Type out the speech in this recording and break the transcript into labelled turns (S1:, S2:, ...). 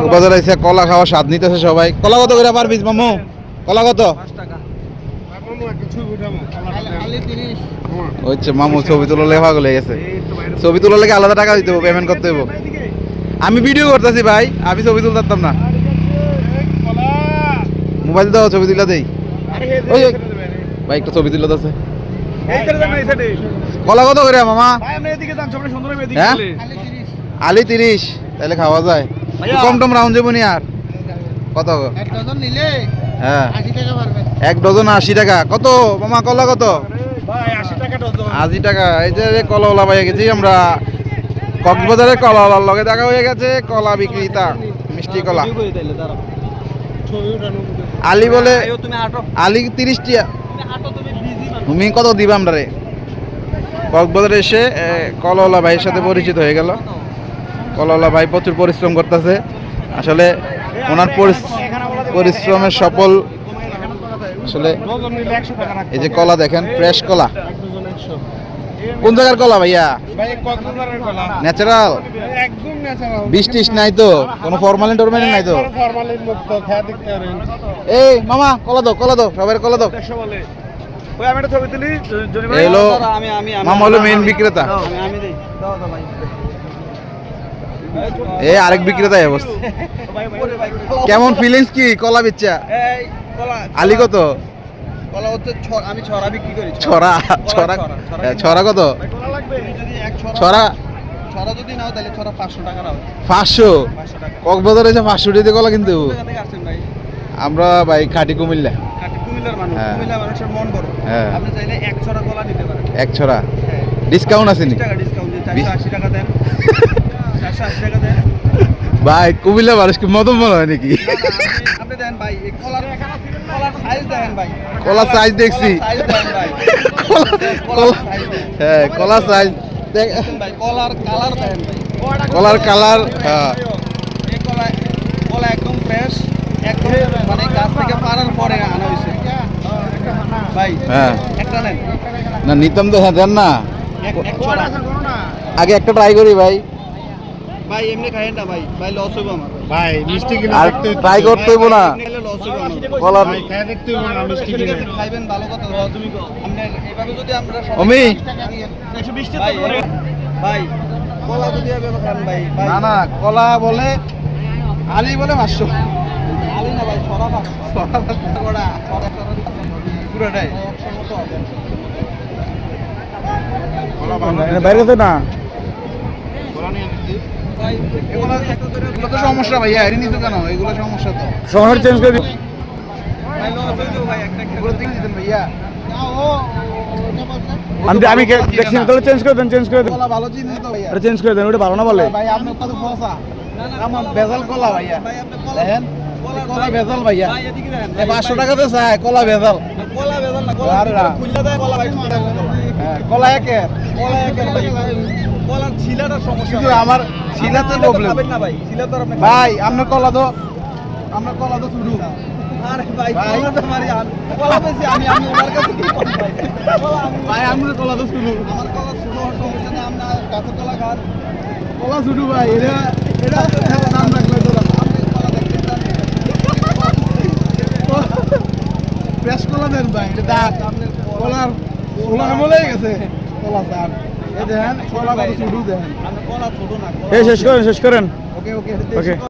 S1: কক্সবাজার এসে কলা খাওয়া স্বাদ নিতেছে সবাই। কলা কত করে পারবি মামু? কলা কত? হচ্ছে মামু ছবি তোলা লেখা গলে গেছে। ছবি তোলা লেগে আলাদা টাকা দিতে হবে পেমেন্ট করতে হবে। আমি ভিডিও করতেছি ভাই আমি ছবি তুলতে পারতাম না। মোবাইল দাও ছবি তুলে দেই। ওই। ভাই একটা ছবি তুলে আছে কলা কত করে মামা? হ্যাঁ? আলি তিরিশ। তাহলে খাওয়া যায়। কম টম রাউন্ড যাব নি আর? কত
S2: এক ডজন নিলে
S1: হ্যাঁ।
S2: আশি টাকা পারবেন।
S1: এক ডজন আশি টাকা। কত? মামা কলা কত? আশি টাকা এই যে কলাওয়ালা পাইয়া গেছি আমরা। কক্সবাজারে কলাওয়ালার লগে দেখা হয়ে গেছে কলা বিক্রেতা মিষ্টি কলা। আলি বলে আলি তিরিশ টিয়া
S3: তুমি আটো তুমি বিজি মানুষ।
S1: তুমি কত দিবা আমরা রে? কক্সবাজারে এসে কলাওয়ালা ভাইয়ের সাথে পরিচিত হয়ে গেল। কলাওয়ালা ভাই প্রচুর পরিশ্রম করতেছে আসলে ওনার পরিশ্রমের সফল আসলে এই যে কলা দেখেন ফ্রেশ কলা কোন জায়গার কলা ভাইয়া ন্যাচারাল বিষ টিস নাই তো কোনো ফরমালিন টরমালিন নাই তো এই মামা কলা দাও কলা দাও সবাই কলা
S2: আমি
S1: মামা হলো মেইন বিক্রেতা
S3: আমি আমি দেই দাও দাও ভাই
S1: এই আরেক বিক্রেতা অবস্থা। কেমন ফিলিংস কি? কলা
S3: কলা
S1: আলি কত?
S3: কলা হচ্ছে আমি ছড়া বিক্রি করি
S1: ছড়া। ছড়া ছড়া কত?
S3: ছড়া
S1: ছড়া?
S3: ছড়া যদি নাও তাহলে ছড়া পাঁচশো টাকা নাও।
S1: পাঁচশো?
S3: পাঁচশো
S1: এসে পাঁচশো দিতে কলা কিন্তু আমরা ভাই খাটি কুমিল্লা। হ্যাঁ। হ্যাঁ।
S3: এক ছড়া হ্যাঁ।
S1: ডিসকাউন্ট আছে নি
S3: ডিসকাউন্ট টাকা দেন চারশো আশি টাকা দেন
S1: ভাই কুমিল্লা মানুষ কি মদন মনে হয় নাকি?
S3: কলার সাইজ
S1: দেখছি। কলা কলা হ্যাঁ কলা সাইজ
S3: কলার কালার কলা কলা একদম ফ্রেশ একদম মানে গাছ থেকে পাড়ার পরে আনা হয়েছে। ভাই
S1: হ্যাঁ।
S3: একটা নেন।
S1: না নিতাম তো হ্যাঁ দেন না। আগে একটা ট্রাই করি ভাই।
S3: ভাই এমনি খাইেন না ভাই। ভাই লস হইব আমার।
S2: ভাই মিষ্টি কিনা
S1: আর ট্রাই করতে হইব না।
S3: হইব
S1: কলার
S2: ভাই খেয়া দেখতে হবে না মিষ্টি
S3: ঠিক
S2: কিনা।
S3: আছে খাইবেন ভালো কথা দাও তুমি আপনি যদি আমরা সবাই-
S1: অমি।
S3: ভাই ভাই কলা যদি এভাবে খান ভাই
S1: না না কলা বলে আলি বলে পাঁচশো।
S3: আলি না ভাই ভাগ ভাগ ছড়া ছড়া
S1: পুরোটাই।
S3: একশো মতো হবে।
S1: বাইরে তো না।
S3: ভাই
S1: এগুলো এগুলো তো সমস্যা ভাইয়া এর নিতে কেন? এগুলো সমস্যা তো।
S2: শহর চেঞ্জ করে আমি আমি দেখছি তাহলে চেঞ্জ করে দেন চেঞ্জ করে দেন।
S1: কলা ভালো জিনিস তো ভাইয়া।
S2: চেঞ্জ করে দেন ওটা ভালো না বলে?
S1: ভাই আপনার কত ফসা আমার ভেজাল কলা ভাইয়া। দেখেন
S3: কলা
S1: ভেজাল ভাইয়া। পাঁচশো টাকাতে চায় কলা ভেজাল।
S3: কলা বেজাল না কলা কলা
S1: একের
S3: কলা একের কলার ছিলাটা সমস্যা
S1: কিন্তু আমার শিলাতে
S3: আপনি তো
S1: প্রবলেম
S3: না ভাই ছিলা তো আপনি
S1: ভাই আপনার কলা তো আপনার কলা তো শুরু
S3: আরে ভাই। কলা তো মারি আন কলা বেশি আমি আমি ওনার কাছে কি করি ভাই? কলা আমি
S1: ভাই আপনার কলা তো শুরু
S3: আমার কলা ছোট হওয়ার সমস্যা নেই আমরা গাছের কলা খান।
S1: কলা শুরু ভাই এটা এটা দাম রাখলে তো
S3: কলা
S1: দেন ভাই এটা কলার কলা আমলে গেছে। কলা স্যার। এই দেখেন কলা কত
S3: ছোট না
S2: এই শেষ করেন শেষ করেন।
S1: ওকে ওকে
S2: ওকে।